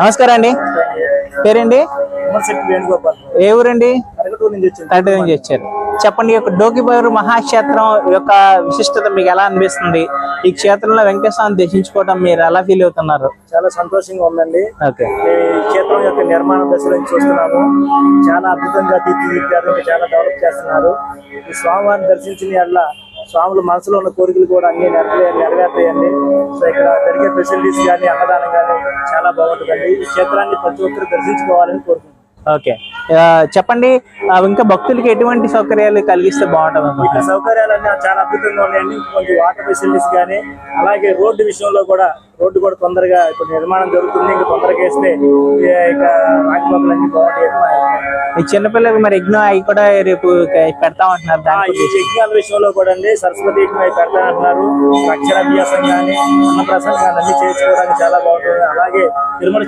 నమస్కారం అండి. వేణుగోపాల్ ఏ ఊరండి? తండ్రి నుంచి వచ్చారు చెప్పండి యొక్క డోకిబోరు మహాక్షేత్రం యొక్క విశిష్టత మీకు ఎలా అనిపిస్తుంది? ఈ క్షేత్రంలో వెంకటేశ్వరాన్ని దర్శించుకోవడం మీరు ఎలా ఫీల్ అవుతున్నారు? చాలా సంతోషంగా ఉందండి. క్షేత్రం యొక్క నిర్మాణ దశలో చూస్తున్నాము. చాలా అద్భుతంగా తీర్చిదిద్దారు చాలా డెవలప్ చేస్తున్నారు. ఈ స్వామివారిని దర్శించిన వల్ల స్వాముల మనసులో ఉన్న కోరికలు కూడా అన్ని నెరవే నెరవేరుతాయండి. ఇక్కడ జరిగే ఫెసిలిటీస్ కానీ అన్నదానం కానీ చాలా బాగుంటుందండి. ఈ క్షేత్రాన్ని ప్రతి ఒక్కరు దర్శించుకోవాలని కోరుకుంటున్నాను ఓకే. చెప్పండి ఇంకా భక్తులకి ఎటువంటి సౌకర్యాలు కలిగిస్తే బాగుంటుంది సౌకర్యాలన్నీ చాలా అద్భుతంగా ఉన్నాయండి. కొంచెం వాటర్ ఫెసిలిటీస్ కానీ అలాగే రోడ్డు విషయంలో కూడా రోడ్డు కూడా తొందరగా ఇప్పుడు నిర్మాణం జరుగుతుంది. ఇంకా తొందరగా వేస్తే ఇక రాకపోకలు అన్ని బాగుంటాయి. ఈ చిన్నపిల్లలకి మరి యజ్ఞం అవి కూడా రేపు పెడతామంటున్నారు ఆ, దాని ఈ యజ్ఞాల విషయంలో కూడా అండి సరస్వతి యజ్ఞం అయి పెడతానంటున్నారు అక్షరాభ్యాసం కానీ అన్నప్రసంగం కానీ అన్ని చేసుకోవడానికి చాలా బాగుంటుంది. అలాగే తిరుమల